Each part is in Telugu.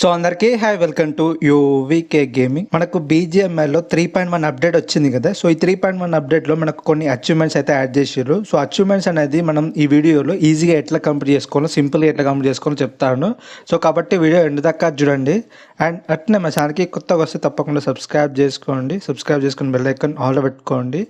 సో అందరికీ hi welcome to UVK gaming. మనకు BGMI లో త్రీ పాయింట్ వన్ అప్డేట్ వచ్చింది కదా? సో ఈ త్రీ పాయింట్ వన్ అప్డేట్లో మనకు కొన్ని అచీవ్మెంట్స్ అయితే యాడ్ చేసారు సో అచీవ్మెంట్స్ అనేది మనం ఈ వీడియోలో ఈజీగా ఎట్లా కంప్లీట్ చేసుకోవాలో సింపుల్గా ఎట్లా కంప్లీట్ చేసుకోవాలో చెప్తాను. సో కాబట్టి వీడియో ఎండు దాకా చూడండి. అండ్ అట్నే మా ఛానల్కి కొత్తగా వస్తే తప్పకుండా సబ్స్క్రైబ్ చేసుకోండి. సబ్స్క్రైబ్ చేసుకుని బెల్ ఐకన్ ఆల్ పెట్టుకోండి.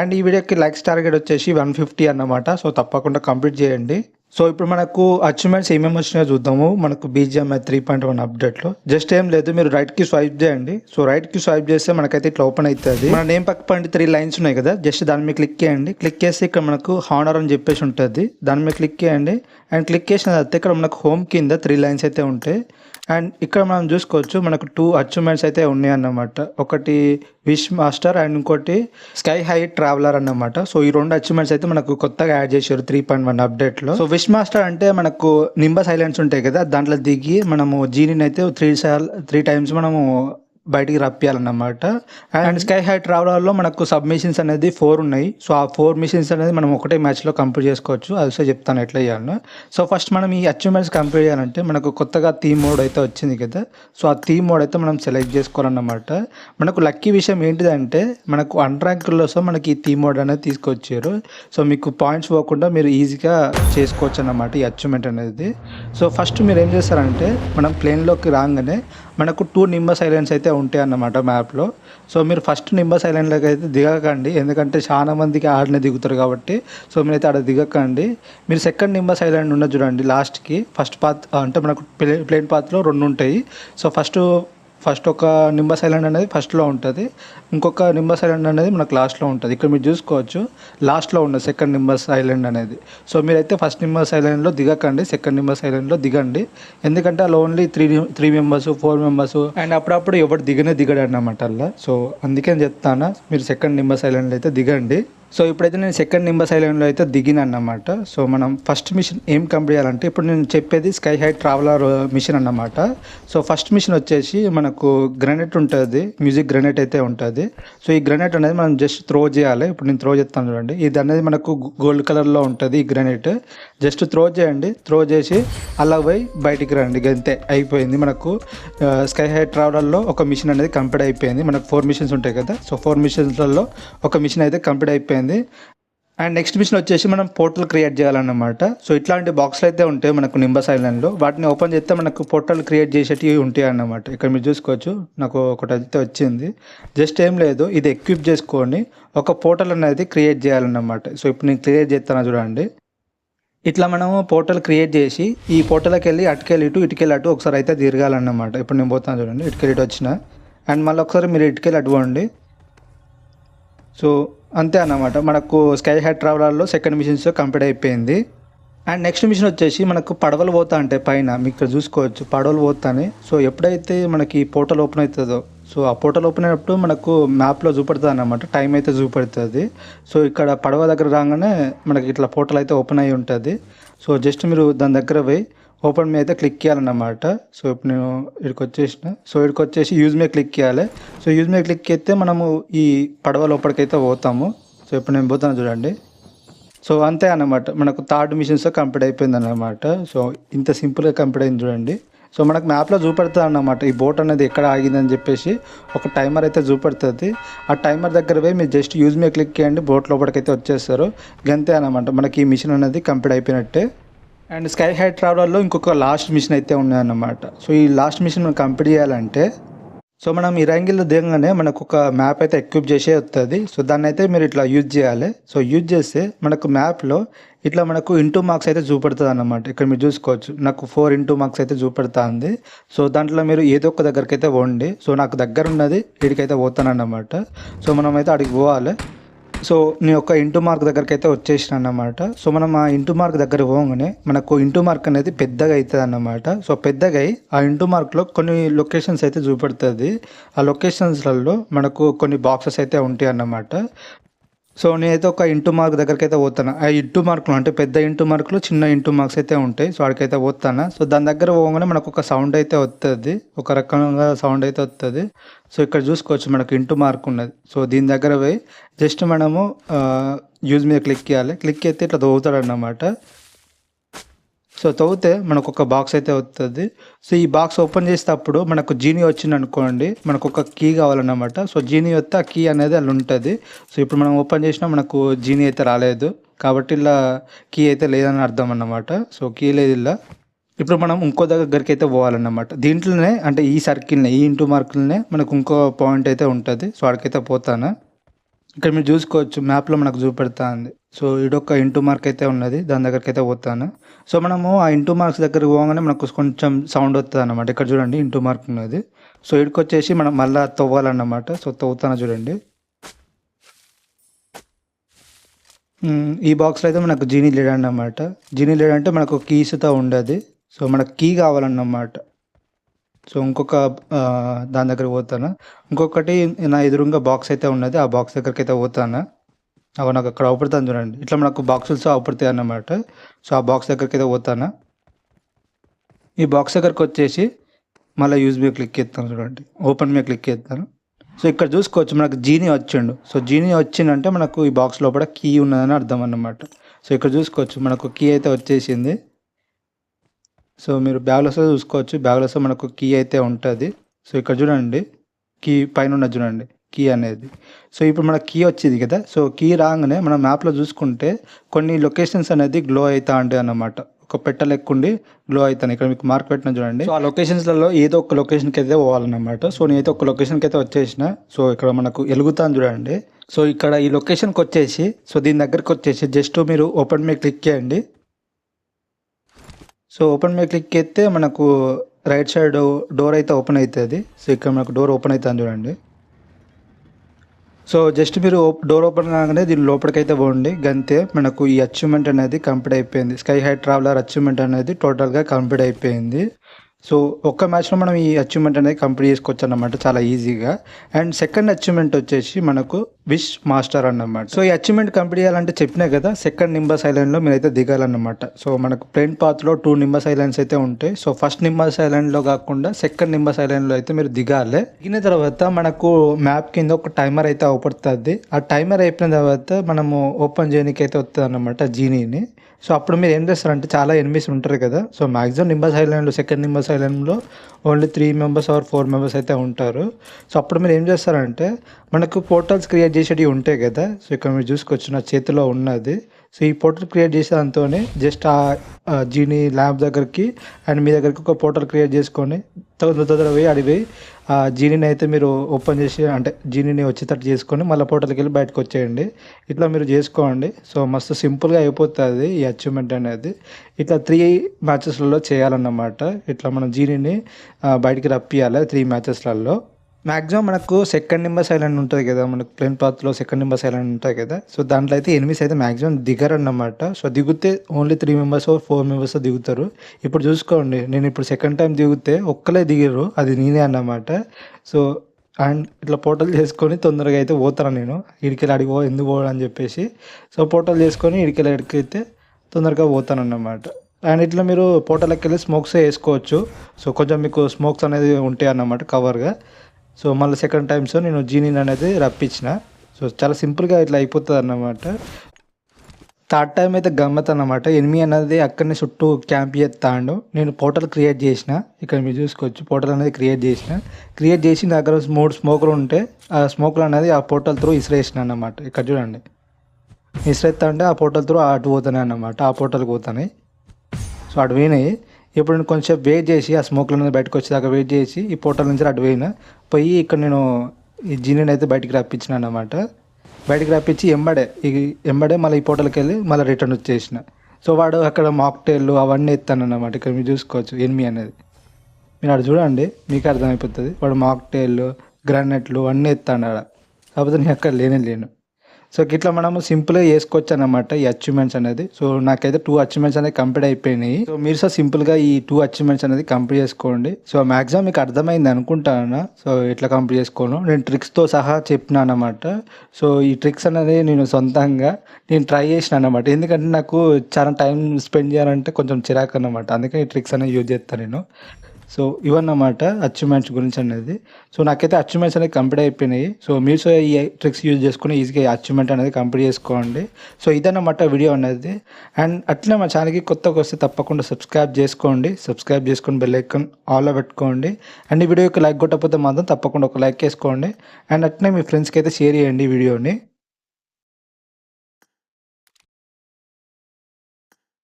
అండ్ ఈ వీడియోకి లైక్స్ టార్గెట్ వచ్చేసి వన్ ఫిఫ్టీ అన్నమాట. సో తప్పకుండా కంప్లీట్ చేయండి. సో ఇప్పుడు మనకు అచీవ్మెంట్స్ ఏమేమి వచ్చినాయో చూద్దాము. మనకు బీజిఎంఐ త్రీ పాయింట్ వన్ అప్డేట్లో జస్ట్ ఏం లేదు మీరు రైట్కి స్వైప్ చేయండి. సో రైట్కి స్వైప్ చేస్తే మనకైతే ఇట్లా ఓపెన్ అవుతుంది మన నేమ్ పక్క పండి త్రీ లైన్స్ ఉన్నాయి కదా. జస్ట్ దాని మీద క్లిక్ చేయండి. క్లిక్ చేస్తే ఇక్కడ మనకు హానర్ అని చెప్పేసి ఉంటుంది. దాని మీద క్లిక్ చేయండి. అండ్ క్లిక్ చేసిన తర్వాత ఇక్కడ మనకు హోమ్ కింద త్రీ లైన్స్ అయితే ఉంటాయి. అండ్ ఇక్కడ మనం చూసుకోవచ్చు మనకు టూ అచీవ్మెంట్స్ అయితే ఉన్నాయి అన్నమాట ఒకటి విష్ మాస్టర్ అండ్ ఇంకోటి స్కై హై ట్రావెలర్ అన్నమాట. సో ఈ రెండు అచీవ్మెంట్స్ అయితే మనకు కొత్తగా యాడ్ చేశారు త్రీ పాయింట్ వన్ అప్డేట్లో సో విష్ మాస్టర్ అంటే మనకు నింబస్ ఐలాండ్స్ ఉంటాయి కదా దాంట్లో దిగి మనము జీని అయితే త్రీ సార్ త్రీ టైమ్స్ మనము బయటికి రప్పియాలన్నమాట అండ్ స్కై హై ట్రావెలర్లో మనకు సబ్ మిషన్స్ అనేది ఫోర్ ఉన్నాయి. సో ఆ ఫోర్ మిషన్స్ అనేది మనం ఒకటే మ్యాచ్లో కంప్లీట్ చేసుకోవచ్చు. అది ఒకసారి చెప్తాను ఎట్లా చేయాలో సో ఫస్ట్ మనం ఈ అచీవ్మెంట్స్ కంప్లీట్ చేయాలంటే మనకు కొత్తగా థీమ్ మోడ్ అయితే వచ్చింది కదా. సో ఆ థీమ్ మోడ్ అయితే మనం సెలెక్ట్ చేసుకోవాలన్నమాట. మనకు లక్కీ విషయం ఏంటిదంటే మనకు అన్రాంకుల్లో మనకి ఈ థీమ్ మోడ్ అనేది తీసుకొచ్చారు. సో మీకు పాయింట్స్ పోకుండా మీరు ఈజీగా చేసుకోవచ్చు అన్నమాట ఈ అచీవ్మెంట్ అనేది. సో ఫస్ట్ మీరు ఏం చేస్తారంటే మనం ప్లేన్లోకి రాగానే మనకు టూ నింబస్ ఐలాండ్స్ అయితే ఉంటాయి అన్నమాట మ్యాప్లో సో మీరు ఫస్ట్ నింబస్ ఐలాండ్లోకి అయితే దిగకండి. ఎందుకంటే చాలా మందికి ఆడనే దిగుతారు కాబట్టి సో మీరైతే ఆడ దిగకండి. మీరు సెకండ్ నింబస్ ఐలాండ్ ఉన్నది చూడండి లాస్ట్కి ఫస్ట్ పాత్ అంటే మనకు ప్లే ప్లేన్ పాత్లో రెండు ఉంటాయి. సో ఫస్ట్ ఫస్ట్ ఒక నింబస్ ఐలాండ్ అనేది ఫస్ట్లో ఉంటుంది. ఇంకొక నింబస్ ఐలాండ్ అనేది మనకు లాస్ట్లో ఉంటుంది. ఇక్కడ మీరు చూసుకోవచ్చు లాస్ట్లో ఉన్నది సెకండ్ నింబస్ ఐలాండ్ అనేది. సో మీరైతే ఫస్ట్ నింబస్ ఐలాండ్లో దిగకండి సెకండ్ నింబస్ ఐలాండ్లో దిగండి. ఎందుకంటే అలా only three three members four members and అప్పుడప్పుడు ఎవరు దిగనే దిగడు అన్నమాట అలా. సో అందుకే చెప్తాను మీరు సెకండ్ నింబస్ ఐలాండ్లో అయితే దిగండి. సో ఇప్పుడైతే నేను సెకండ్ నింబస్ ఐలాండ్లో అయితే దిగిన అన్నమాట సో మనం ఫస్ట్ మిషన్ ఏం కంప్లీట్ చేయాలంటే ఇప్పుడు నేను చెప్పేది స్కై హై ట్రావెలర్ మిషన్ అన్నమాట. సో ఫస్ట్ మిషన్ వచ్చేసి మనకు గ్రనైట్ ఉంటుంది మ్యూజిక్ గ్రనైట్ అయితే ఉంటుంది. సో ఈ గ్రనైట్ అనేది మనం జస్ట్ త్రో చేయాలి. ఇప్పుడు నేను త్రో చేస్తాను చూడండి. ఇది అనేది మనకు గోల్డ్ కలర్లో ఉంటుంది ఈ గ్రనైట్ జస్ట్ త్రో చేయండి. త్రో చేసి అలా పోయి బయటికి రండి. అంతే అయిపోయింది మనకు. స్కై హై ట్రావెలర్లో ఒక మిషన్ అనేది కంప్లీట్ అయిపోయింది. మనకు ఫోర్ మిషన్స్ ఉంటాయి కదా. సో ఫోర్ మిషన్స్లలో ఒక మిషన్ అయితే కంప్లీట్ అయిపోయింది. అండ్ నెక్స్ట్ మిషన్ వచ్చేసి మనం పోర్టల్ క్రియేట్ చేయాలన్నమాట. సో ఇట్లాంటి బాక్స్లు అయితే ఉంటాయి మనకు నింబస్ ఐలాండ్లో వాటిని ఓపెన్ చేస్తే మనకు పోర్టల్ క్రియేట్ చేసేటివి ఉంటాయి అన్నమాట. ఇక్కడ మీరు చూసుకోవచ్చు. నాకు ఒకటి అయితే వచ్చింది. జస్ట్ ఏం లేదు. ఇది ఎక్విప్ చేసుకొని ఒక పోర్టల్ అనేది క్రియేట్ చేయాలన్నమాట. సో ఇప్పుడు నేను క్రియేట్ చేస్తాను చూడండి. ఇట్లా మనము పోర్టల్ క్రియేట్ చేసి ఈ పోర్టల్కి వెళ్ళి అటుకెళ్ళి ఇటు ఇటుకెళ్ళి అటు ఒకసారి అయితే తిరగాలన్నమాట. ఇప్పుడు నేను పోతాను చూడండి. ఇటుకెళ్ళి ఇటు వచ్చిన. అండ్ మళ్ళీ ఒకసారి మీరు ఇటుకెళ్ళి అటు పోండి. సో అంతే అన్నమాట. మనకు స్కై హెడ్ ట్రావెలర్లో సెకండ్ మిషన్స్ కంప్లీట్ అయిపోయింది. అండ్ నెక్స్ట్ మిషన్ వచ్చేసి మనకు పడవలు పోతా అంటే పైన మీకు ఇక్కడ చూసుకోవచ్చు. పడవలు పోతానే. సో ఎప్పుడైతే మనకి పోర్టల్ ఓపెన్ అవుతుందో సో ఆ పోర్టల్ ఓపెన్ అయినప్పుడు మనకు మ్యాప్లో చూపెడుతుంది అనమాట టైం అయితే చూపెడుతుంది. సో ఇక్కడ పడవ దగ్గర రాగానే మనకి ఇట్లా పోర్టల్ అయితే ఓపెన్ అయి ఉంటుంది. సో జస్ట్ మీరు దాని దగ్గర పోయి ఓపెన్ మీద అయితే క్లిక్ చేయాలన్నమాట. సో ఇప్పుడు నేను ఇక్కడికి వచ్చేసిన. సో ఇక్కడికి వచ్చేసి యూజ్ మీద క్లిక్ చేయాలి. సో యూజ్ మీద క్లిక్ చేస్తే మనము ఈ పడవ లోపలికైతే పోతాము. సో ఇప్పుడు నేను పోతాను చూడండి. సో అంతే అన్నమాట. మనకు థర్డ్ మిషన్స్తో కంప్లీట్ అయిపోయింది అన్నమాట సో ఇంత సింపుల్గా కంప్లీట్ అయింది చూడండి. సో మనకు మ్యాప్లో చూపెడుతుంది అన్నమాట. ఈ బోట్ అనేది ఎక్కడ ఆగిందని చెప్పేసి ఒక టైమర్ అయితే చూపెడుతుంది. ఆ టైమర్ దగ్గర పోయి మీరు జస్ట్ యూజ్ మీద క్లిక్ చేయండి. బోట్ లోపలికైతే వచ్చేస్తారు. గంతే అన్నమాట. మనకి ఈ మిషన్ అనేది కంప్లీట్ అయిపోయినట్టే. అండ్ స్కై హై ట్రావెలర్లో ఇంకొక లాస్ట్ మిషన్ అయితే ఉన్నాయన్నమాట సో ఈ లాస్ట్ మిషన్ మనం కంప్లీట్ చేయాలంటే సో మనం ఈ రంగిల్లో దిగంగానే మనకు ఒక మ్యాప్ అయితే ఎక్విప్ చేసే వస్తుంది సో దాన్ని అయితే మీరు ఇట్లా యూజ్ చేయాలి. సో యూజ్ చేస్తే మనకు మ్యాప్లో ఇట్లా మనకు ఇంటూ మార్క్స్ అయితే చూపెడుతుంది అన్నమాట ఇక్కడ మీరు చూసుకోవచ్చు. నాకు ఫోర్ ఇంటూ మార్క్స్ అయితే చూపెడుతుంది. సో దాంట్లో మీరు ఏదో ఒక దగ్గరికి అయితే పోండి. సో నాకు దగ్గర ఉన్నది వీడికైతే పోతానన్నమాట. సో మనం అయితే అడిగి పోవాలి. సో నేను యొక్క ఇంటూ మార్క్ దగ్గరికి అయితే వచ్చేసిన అన్నమాట సో మనం ఆ ఇంటూ మార్క్ దగ్గర పోగానే మనకు ఇంటూ మార్క్ అనేది పెద్దగా అవుతుంది అన్నమాట సో పెద్దగా అయి ఆ ఇంటూ మార్క్లో కొన్ని లొకేషన్స్ అయితే చూపెడుతుంది. ఆ లొకేషన్స్లలో మనకు కొన్ని బాక్సెస్ అయితే ఉంటాయి అన్నమాట సో నేనైతే ఒక ఇంటూ మార్క్ దగ్గరికి అయితే పోతాను ఆ ఇంటూ మార్కులు అంటే పెద్ద ఇంటూ మార్కులు చిన్న ఇంటూ మార్క్స్ అయితే ఉంటాయి. సో అక్కడికైతే పోతాను సో దాని దగ్గర పోగానే మనకు ఒక సౌండ్ అయితే వస్తుంది ఒక రకంగా సౌండ్ అయితే వస్తుంది సో ఇక్కడ చూసుకోవచ్చు మనకు ఇంటూ మార్క్ ఉన్నది. సో దీని దగ్గర పోయి జస్ట్ మనము యూజ్ మీద క్లిక్ చేయాలి. క్లిక్ చేస్తే ఇట్లా దోగుతాడు అన్నమాట సో తవ్వితే మనకు ఒక బాక్స్ అయితే వస్తుంది సో ఈ బాక్స్ ఓపెన్ చేసేటప్పుడు మనకు జీనీ వచ్చింది అనుకోండి మనకు ఒక కీ కావాలన్నమాట. సో జీనీ వస్తే ఆ కీ అనేది అలా ఉంటుంది. సో ఇప్పుడు మనం ఓపెన్ చేసినా మనకు జీనీ అయితే రాలేదు. కాబట్టి ఇలా కీ అయితే లేదని అర్థం అన్నమాట. సో కీ లేదు ఇలా. ఇప్పుడు మనం ఇంకో దగ్గరికి అయితే పోవాలన్నమాట. దీంట్లోనే అంటే ఈ సర్కిల్నే ఈ ఇంటూ మార్కులనే మనకు ఇంకో పాయింట్ అయితే ఉంటుంది. సో అక్కడికైతే పోతాను. ఇక్కడ మీరు చూసుకోవచ్చు మ్యాప్లో మనకు చూపెడతా ఉంది సో ఇడొక ఇంటూ మార్క్ అయితే ఉన్నది. దాని దగ్గరికి అయితే పోతాను. సో మనము ఆ ఇంటూ మార్క్స్ దగ్గరికి పోగానే మనకు కొంచెం సౌండ్ వస్తుంది అనమాట ఇక్కడ చూడండి ఇంటూ మార్క్ ఉన్నది. సో ఇక్కడికి వచ్చేసి మనం మళ్ళీ తవ్వాలన్నమాట. సో తవ్వుతాను చూడండి. ఈ బాక్స్లో అయితే మనకు జీనీ లీడ్ అన్నమాట. జీనీ లీడ్ అంటే మనకు కీస్తో ఉండదు. సో మనకు కీ కావాలన్నమాట. సో ఇంకొక దాని దగ్గరికి పోతాను. ఇంకొకటి నా ఎదురుగా బాక్స్ అయితే ఉన్నది. ఆ బాక్స్ దగ్గరికి అయితే పోతాను. అవి నాకు అక్కడ అవపడతాను చూడండి. ఇట్లా మనకు బాక్సులు అవుపడతాయి అన్నమాట. సో ఆ బాక్స్ దగ్గరికి అయితే పోతాను? ఈ బాక్స్ దగ్గరకు వచ్చేసి మళ్ళీ యూజ్ మీద క్లిక్ చేస్తాను చూడండి. ఓపెన్ మీద క్లిక్ చేస్తాను. సో ఇక్కడ చూసుకోవచ్చు మనకు జీనీ వచ్చిండు. సో జీనీ వచ్చిందంటే మనకు ఈ బాక్స్ లోపల కీ ఉన్నదని అర్థం అన్నమాట. సో ఇక్కడ చూసుకోవచ్చు మనకు కీ అయితే వచ్చేసింది. సో మీరు బ్యాగ్లెస్లో చూసుకోవచ్చు. బ్యాగ్లెస్లో మనకు కీ అయితే ఉంటుంది. సో ఇక్కడ చూడండి. కీ పైన ఉన్నది చూడండి. కీ అనేది. సో ఇప్పుడు మనకు కీ వచ్చింది కదా సో కీ రాగానే మనం మ్యాప్లో చూసుకుంటే కొన్ని లొకేషన్స్ అనేది గ్లో అవుతా ఉంటాయి అన్నమాట. ఒక పెట్ట లెక్కుండి గ్లో అవుతాను ఇక్కడ మీకు మార్క్ పెట్టిన చూడండి. సో ఆ లొకేషన్స్లలో ఏదో ఒక లొకేషన్కి అయితే పోవాలన్నమాట. సో నేనైతే ఒక లొకేషన్కి అయితే వచ్చేసిన. సో ఇక్కడ మనకు ఎలుగుతాను చూడండి. సో ఇక్కడ ఈ లొకేషన్కి వచ్చేసి సో దీని దగ్గరికి వచ్చేసి జస్ట్ మీరు ఓపెన్ మీద క్లిక్ చేయండి. సో ఓపెన్ మీద క్లిక్ చేస్తే మనకు రైట్ సైడ్ డోర్ అయితే ఓపెన్ అవుతుంది. సో ఇక్కడ మనకు డోర్ ఓపెన్ అవుతుంది చూడండి. సో జస్ట్ మీరు డోర్ ఓపెన్ కాగానే దీని లోపలికైతే పోండి. గంతే మనకు ఈ అచీవ్మెంట్ అనేది కంప్లీట్ అయిపోయింది. స్కై హై ట్రావెలర్ అచీవ్మెంట్ అనేది టోటల్గా కంప్లీట్ అయిపోయింది. సో ఒక్క మ్యాచ్లో మనం ఈ అచీవ్మెంట్ అనేది కంప్లీట్ చేసుకోవచ్చు అన్నమాట. చాలా ఈజీగా. అండ్ సెకండ్ అచీవ్మెంట్ వచ్చేసి మనకు విష్ మాస్టర్ అన్నమాట. సో ఈ అచీవ్మెంట్ కంప్లీట్ చేయాలంటే చెప్పినా కదా సెకండ్ నింబస్ ఐలాండ్లో మీరైతే దిగాలన్నమాట. సో మనకు ప్లేన్ పాత్లో టూ నింబస్ ఐలాండ్స్ అయితే ఉంటాయి. సో ఫస్ట్ నింబస్ ఐలాండ్లో కాకుండా సెకండ్ నింబస్ ఐలాండ్లో అయితే మీరు దిగాలి. దిగిన తర్వాత మనకు మ్యాప్ కింద ఒక టైమర్ అయితే అవుపడుతుంది. ఆ టైమర్ అయిపోయిన తర్వాత మనము ఓపెన్ చేయడానికి అయితే వస్తుంది అన్నమాట జీనీని సో అప్పుడు మీరు ఏం చేస్తారంటే చాలా ఎనిమిస్ ఉంటారు కదా. సో మ్యాక్సిమం నింబస్ ఐలాండ్లో సెకండ్ నింబస్ ఐలాండ్లో only three members or four members అయితే ఉంటారు. సో అప్పుడు మీరు ఏం చేస్తారంటే మనకు పోర్టల్స్ క్రియేట్ చేసేటివి ఉంటాయి కదా. సో ఇక్కడ మీరు చూసుకోవచ్చు నా చేతిలో ఉన్నది. సో ఈ పోర్టల్ క్రియేట్ చేసే దాంతోనే జస్ట్ ఆ జీని జీనీ ల్యాబ్ దగ్గరికి అండ్ మీ దగ్గరికి ఒక పోర్టల్ క్రియేట్ చేసుకొని తొందర తొందర పోయి అడిగి ఆ జీనీని అయితే మీరు ఓపెన్ చేసి అంటే జీనీని వచ్చేటట్టు చేసుకొని మళ్ళీ పోర్టల్కి వెళ్ళి బయటకు వచ్చేయండి. ఇట్లా మీరు చేసుకోండి. సో మస్తు సింపుల్గా అయిపోతుంది ఈ అచీవ్మెంట్ అనేది. ఇట్లా త్రీ మ్యాచెస్లలో చేయాలన్నమాట. ఇట్లా మనం జీనీని బయటికి రప్పియాలి త్రీ మ్యాచెస్లలో మ్యాక్సిమం మనకు సెకండ్ నింబర్స్ సైలెంట్ ఉంటుంది కదా మనకు ప్లేన్ పాత్లో సెకండ్ నెంబర్ సైలెంట్ ఉంటుంది కదా. సో దాంట్లో అయితే ఎనిమిస్ అయితే మ్యాక్సిమం దిగరు అన్నమాట సో దిగితే only three members four members దిగుతారు. ఇప్పుడు చూసుకోండి నేను ఇప్పుడు సెకండ్ టైం దిగితే ఒక్కలే దిగరు అది నేనే అన్నమాట. సో అండ్ ఇట్లా పోర్టల్ చేసుకొని తొందరగా అయితే పోతాను నేను. ఇడికెళ్ళి అడిగి ఎందుకు పోవడం అని చెప్పేసి. సో పోర్టల్ చేసుకొని ఇడికెళ్ళి ఎడికైతే తొందరగా పోతాను అన్నమాట. అండ్ ఇట్లా మీరు పోటలకి వెళ్ళి స్మోక్స్ వేసుకోవచ్చు. సో కొంచెం మీకు స్మోక్స్ అనేది ఉంటాయి అన్నమాట కవర్గా సో మళ్ళీ సెకండ్ టైమ్స్ నేను జీనీని అనేది రప్పించిన. సో చాలా సింపుల్గా ఇట్లా అయిపోతుంది అన్నమాట. థర్డ్ టైం అయితే గమ్మత్ అన్నమాట. ఎనిమి అనేది అక్కడనే చుట్టూ క్యాంప్ చేస్తాడు. నేను పోర్టల్ క్రియేట్ చేసిన. ఇక్కడ మీరు చూసుకోవచ్చు పోర్టల్ అనేది క్రియేట్ చేసిన. క్రియేట్ చేసి నా దగ్గర మూడు స్మోకులు ఉంటే ఆ స్మోకులు అనేది ఆ పోర్టల్ త్రూ ఇసిరేసిన అన్నమాట. ఇక్కడ చూడండి. ఇసిరేస్తా అంటే ఆ పోర్టల్ త్రూ అటు పోతున్నాయి అన్నమాట. ఆ పోర్టల్కి పోతున్నాయి. సో అటు పోయినాయి. ఇప్పుడు నేను కొంచెం వెయిట్ చేసి ఆ స్మోక్లో నుంచి బయటకు వచ్చేదాకా వెయిట్ చేసి ఈ పోర్టల్ నుంచి అటు పోయిన పోయి ఇక్కడ నేను ఈ జీనీని అయితే బయటికి రప్పించిన అన్నమాట. బయటికి రప్పించి ఎంబడే ఈ ఎంబడే మళ్ళీ ఈ పోర్టల్కి వెళ్ళి మళ్ళీ రిటర్న్ వచ్చేసిన. సో వాడు అక్కడ మాక్టైల్లు అవన్నీ ఎత్తాను అన్నమాట. ఇక్కడ మీరు చూసుకోవచ్చు ఎనిమి అనేది. మీరు అక్కడ చూడండి మీకు అర్థమైపోతుంది. వాడు మాక్టైల్లు గ్రానైట్లు అన్నీ ఎత్తాను ఆడ. కాకపోతే నేను అక్కడ లేనే లేను. సో ఇట్లా మనము సింపుల్గా చేసుకోవచ్చు అనమాట ఈ అచీవ్మెంట్స్ అనేది. సో నాకైతే టూ అచీవ్మెంట్స్ అనేది కంప్లీట్ అయిపోయినాయి. సో మీరు సో సింపుల్గా ఈ టూ అచీవ్మెంట్స్ అనేది కంప్లీట్ చేసుకోండి. సో మ్యాక్సిమం మీకు అర్థమైంది అనుకుంటాను సో ఎట్లా కంప్లీట్ చేసుకోను నేను ట్రిక్స్తో సహా చెప్పినాను అనమాట సో ఈ ట్రిక్స్ అనేది నేను సొంతంగా నేను ట్రై చేసిన అనమాట ఎందుకంటే నాకు చాలా టైం స్పెండ్ చేయాలంటే కొంచెం చిరాకు అనమాట అందుకే ఈ ట్రిక్స్ అనేది యూజ్ చేస్తాను నేను. సో ఇవన్నమాట అచీవ్మెంట్స్ గురించి అనేది. సో నాకైతే అచీవ్మెంట్స్ అనేది కంప్లీట్ అయిపోయినాయి. సో మీరు సో ఈ ట్రిక్స్ యూజ్ చేసుకుని ఈజీగా అచీవ్మెంట్ అనేది కంప్లీట్ చేసుకోండి. సో ఇదన్నమాట వీడియో అనేది. అండ్ అట్లే మా ఛానల్కి కొత్తగా వస్తే తప్పకుండా సబ్స్క్రైబ్ చేసుకోండి. సబ్స్క్రైబ్ చేసుకొని బెల్ ఐకాన్ ఆల్లో పెట్టుకోండి. అండ్ ఈ వీడియోకి లైక్ కొట్టకపోతే మాత్రం తప్పకుండా ఒక లైక్ వేసుకోండి. అండ్ అట్లే మీ ఫ్రెండ్స్కి అయితే షేర్ చేయండి ఈ వీడియోని.